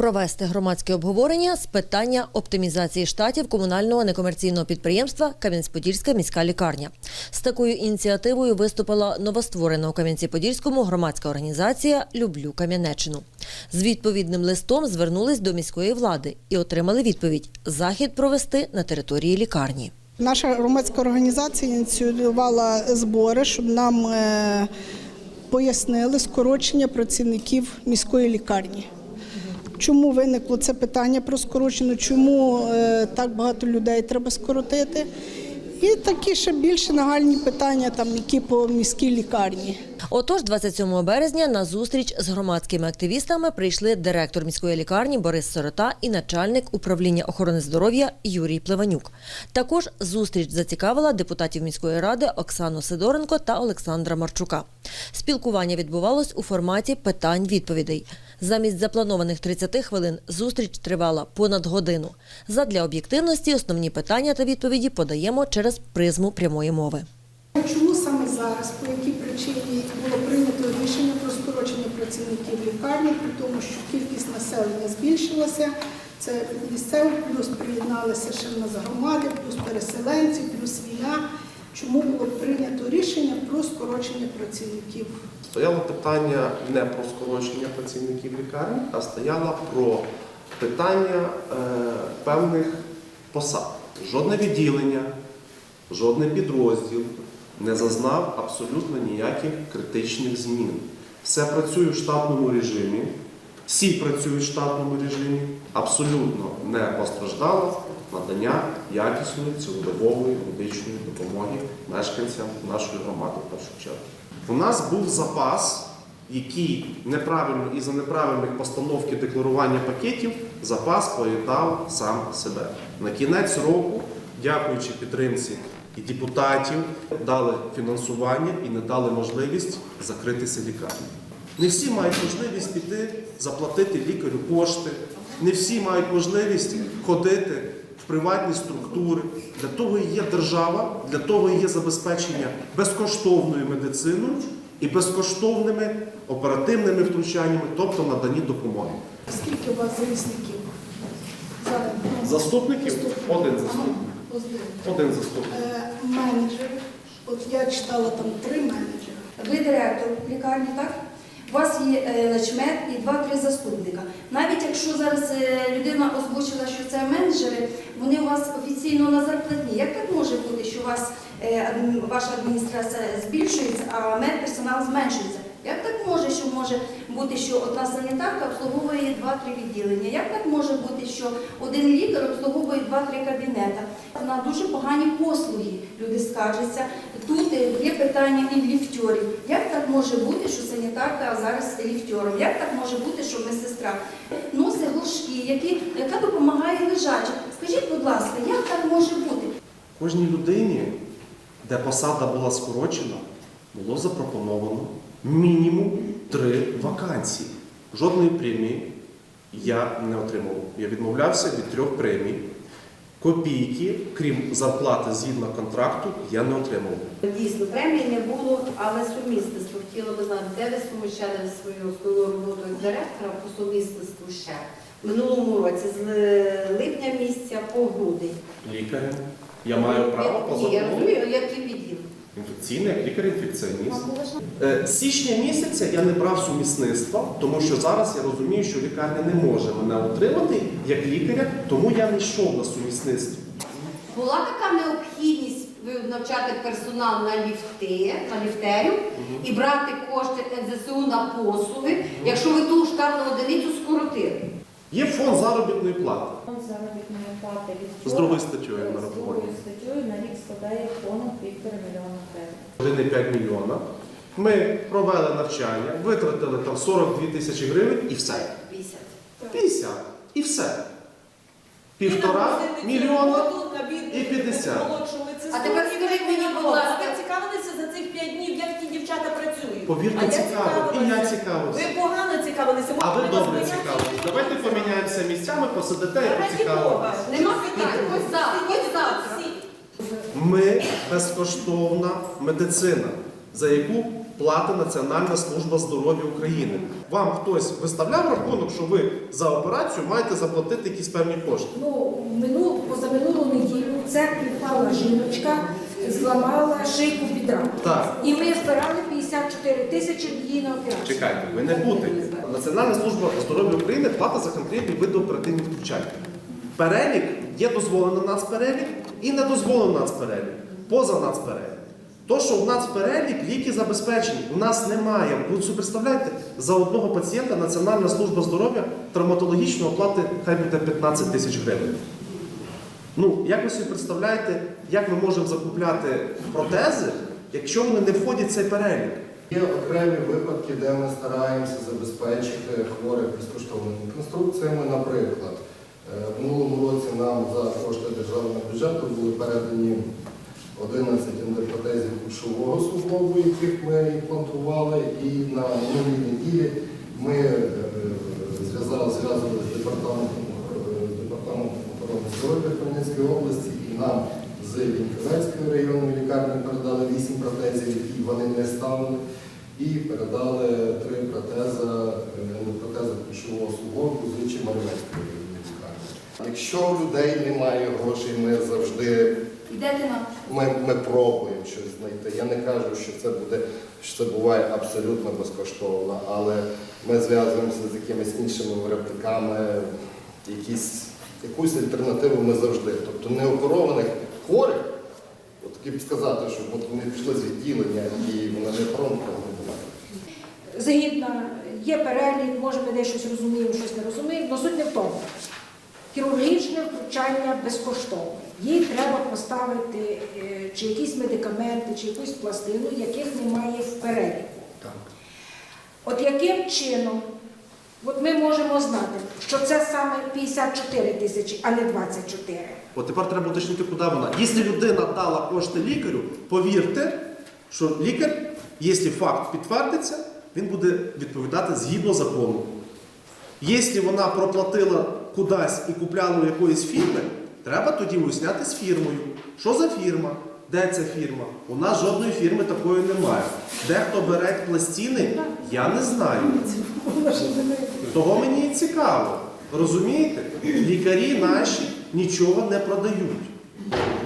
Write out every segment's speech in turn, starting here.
Провести громадське обговорення з питання оптимізації штатів комунального некомерційного підприємства Кам'янець-Подільська міська лікарня. З такою ініціативою виступила новостворена у Кам'янці-Подільському громадська організація Люблю Кам'янеччину. З відповідним листом звернулись до міської влади і отримали відповідь захід провести на території лікарні. Наша громадська організація ініціювала збори, щоб нам е, пояснили скорочення працівників міської лікарні. Чому виникло це питання про скорочення, чому е, так багато людей треба скоротити? І такі ще більше нагальні питання, там, які по міській лікарні. Отож, 27 березня на зустріч з громадськими активістами прийшли директор міської лікарні Борис Сорота і начальник управління охорони здоров'я Юрій Плеванюк. Також зустріч зацікавила депутатів міської ради Оксану Сидоренко та Олександра Марчука. Спілкування відбувалось у форматі питань-відповідей. Замість запланованих 30 хвилин зустріч тривала понад годину. Задля об'єктивності основні питання та відповіді подаємо через призму прямої мови. Чому саме зараз, по якій причині було прийнято рішення про скорочення працівників лікарні, при тому, що кількість населення збільшилася, це місцевий плюс приєдналися ще в нас громади, плюс переселенці, плюс війна. Чому було прийнято рішення про скорочення працівників? Стояло питання не про скорочення працівників лікарні, а стояло про питання е, певних посад. Жодне відділення, жодний підрозділ не зазнав абсолютно ніяких критичних змін. Все працює в штатному режимі, всі працюють в штатному режимі, абсолютно не постраждало надання якісної цілодобової медичної допомоги мешканцям нашої громади в першу чергу. У нас був запас, який неправильно і за неправильних постановки декларування пакетів запас поїдав сам себе. На кінець року, дякуючи підтримці і депутатів, дали фінансування і не дали можливість закритися лікарні. Не всі мають можливість піти заплатити лікарю кошти, не всі мають можливість ходити в приватні структури. Для того і є держава, для того і є забезпечення безкоштовною медициною і безкоштовними оперативними втручаннями, тобто наданні допомоги. Скільки у вас захисників? Ну, Заступників один заступник. Один заступник. Менеджери. От я читала там три менеджери. Ви директор лікарні, так? У вас є е, лечмет і два-три заступника. Навіть якщо зараз е, людина озвучила, що це менеджери, вони у вас офіційно на зарплатні. Як так може бути, що у вас е, ваша адміністрація збільшується, а медперсонал зменшується? Як так може, що може бути, що одна санітарка обслуговує два-три відділення? Як так може бути, що один лікар обслуговує два-три кабінета? На дуже погані послуги люди скаржаться. Тут є питання і ліфтьорів. Як так може бути, що санітарка зараз ліфтьором? Як так може бути, що медсестра носить глушки, яка допомагає лежачим? Скажіть, будь ласка, як так може бути? Кожній людині, де посада була скорочена, було запропоновано мінімум три вакансії. Жодної премії я не отримав. Я відмовлявся від трьох премій. Копійки, крім зарплати згідно контракту, я не отримав. Дійсно, премії не було, але сумісництво хотіла би знати, де ви суміщали свою основну роботу як директора по сумісництву ще. В минулому році з липня місяця по грудень. Лікарем. Я маю право по Ні, я розумію, який відділ. Інфекційний, як лікар-інфекціоніст. Е, З січня місяця я не брав сумісництва, тому що зараз я розумію, що лікарня не може мене отримати як лікаря, тому я не йшов на сумісництво. Була така необхідність навчати персонал на ліфти, на ліфтерів і брати кошти НЗСУ на послуги, якщо ви ту штатну одиницю скоротили. Є фонд заробітної плати. Фонд заробітної плати від З другою статтею як з нарахування. другою статтею на рік складає понад півтора мільйона гривень. 1,5 мільйона. Ми провели навчання, витратили там 42 тисячі гривень і все. 50. 50. І все. Півтора мільйона і 50. А тепер скажіть мені, будь ласка, Ви цікавилися за цих 5 днів, як ті дівчата працюють? Повірте, цікаво. І я цікавився. Ви погано цікавилися. А ви добре цікавитесь. Давайте поміняємося місцями, посидите і. Бога. Нема питань. Ось завтра, ось. Всі. Ми безкоштовна медицина. за яку платить Національна служба здоров'я України. Вам хтось виставляв рахунок, що ви за операцію маєте заплатити якісь певні кошти. Ну, мину, позаминулу неділю в церкві впала жіночка, зламала шийку бідра. Так. І ми збирали 54 тисячі її на операцію. Чекайте, ви не путайте. Національна служба здоров'я України платить за конкретні види оперативних втручань. Перелік є дозволений нацперелік і не дозволений нацперелік. Поза нацперелік. То, що в нацперелік ліки забезпечені, у нас немає. Ви собі представляєте, за одного пацієнта Національна служба здоров'я травматологічно оплати хай буде 15 тисяч гривень. Ну, як ви собі представляєте, як ми можемо закупляти протези, якщо вони не входять в цей перелік? Є окремі випадки, де ми стараємося забезпечити хворих безкоштовними конструкціями. Наприклад, е, в минулому році нам за кошти державного бюджету були передані 11 ендопротезів кульшового суглобу, яких ми імплантували, і на минулій неділі ми е, зв'язали зв'язували з департаментом, е, охорони здоров'я Хмельницької області і нам з Ліньковецької районної лікарні передали 8 протезів, які вони не ставили, і передали три протези, е, протези ключового суглобу з Чемерецької районної лікарні. Якщо у людей немає грошей, ми завжди Йдете на ми, ми пробуємо щось знайти. Я не кажу, що це буде, що це буває абсолютно безкоштовно, але ми зв'язуємося з якимись іншими виробниками, якісь, якусь альтернативу ми завжди. Тобто неоперованих хворих, от б сказати, що от вони пішли з відділення і вони не фронт немає. Згідно, є перелік, може ми десь щось розуміємо, щось не розуміємо, але суть не в тому. Хірургічне втручання безкоштовне. Їй треба поставити е, чи якісь медикаменти, чи якусь пластину, яких немає в переліку. От яким чином от ми можемо знати, що це саме 54 тисячі, а не 24? От тепер треба уточнити, куди вона. Якщо людина дала кошти лікарю, повірте, що лікар, якщо факт підтвердиться, він буде відповідати згідно закону. Якщо вона проплатила кудись і купляла у якоїсь фірми, треба тоді виясняти з фірмою. Що за фірма? Де ця фірма? У нас жодної фірми такої немає. Де хто бере пластини, я не знаю. Того мені і цікаво. Розумієте? Лікарі наші нічого не продають.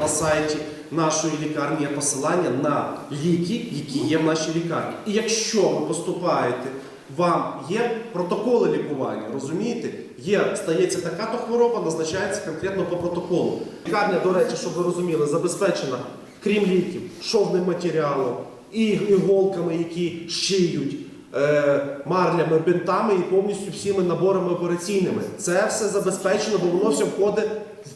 На сайті нашої лікарні є посилання на ліки, які є в нашій лікарні. І якщо ви поступаєте, вам є протоколи лікування, розумієте? Є, стається така-то хвороба, назначається конкретно по протоколу. Лікарня, до речі, щоб ви розуміли, забезпечена, крім ліків, шовним матеріалом, і іголками, які шиють е, марлями, бинтами і повністю всіми наборами операційними. Це все забезпечено, бо воно все входить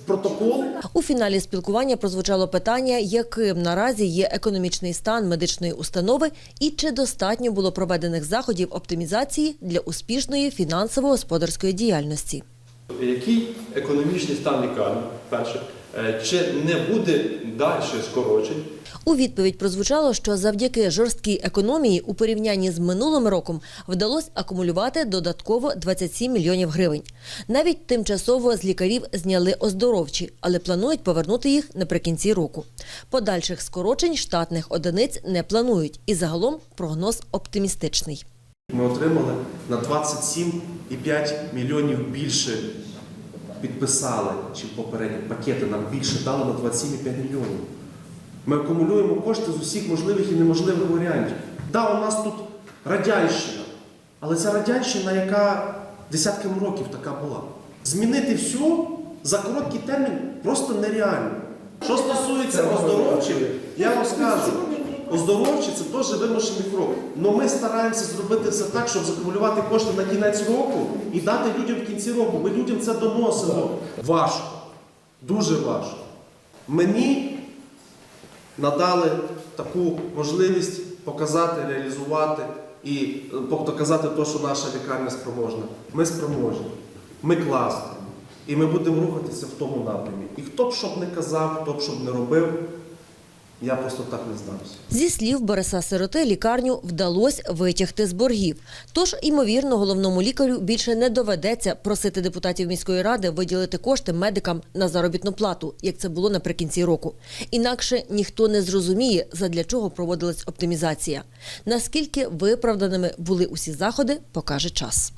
протокол. У фіналі спілкування прозвучало питання, яким наразі є економічний стан медичної установи і чи достатньо було проведених заходів оптимізації для успішної фінансово-господарської діяльності. Який економічний стан лікарні? Перше, чи не буде далі скорочень? У відповідь прозвучало, що завдяки жорсткій економії у порівнянні з минулим роком вдалося акумулювати додатково 27 мільйонів гривень. Навіть тимчасово з лікарів зняли оздоровчі, але планують повернути їх наприкінці року. Подальших скорочень штатних одиниць не планують, і загалом прогноз оптимістичний. Ми отримали на 27,5 мільйонів більше підписали, чим попередні пакети нам більше дали на 27,5 мільйонів. Ми акумулюємо кошти з усіх можливих і неможливих варіантів. Да, у нас тут радянщина, але це радянщина, яка десятками років така була. Змінити все за короткий термін просто нереально. Що стосується оздоровчих, я вам скажу, оздоровчі це теж вимушений крок. Але ми стараємося зробити все так, щоб закумулювати кошти на кінець року і дати людям в кінці року. Ми людям це доносимо. Важко, дуже важко. Мені надали таку можливість показати, реалізувати і е, показати те, що наша лікарня спроможна. Ми спроможні, ми класні. І ми будемо рухатися в тому напрямі. І хто б що б не казав, хто б що б не робив, Я просто так не знався. Зі слів Бориса Сироти, лікарню вдалося витягти з боргів. Тож, ймовірно, головному лікарю більше не доведеться просити депутатів міської ради виділити кошти медикам на заробітну плату, як це було наприкінці року. Інакше ніхто не зрозуміє, задля чого проводилась оптимізація. Наскільки виправданими були усі заходи, покаже час.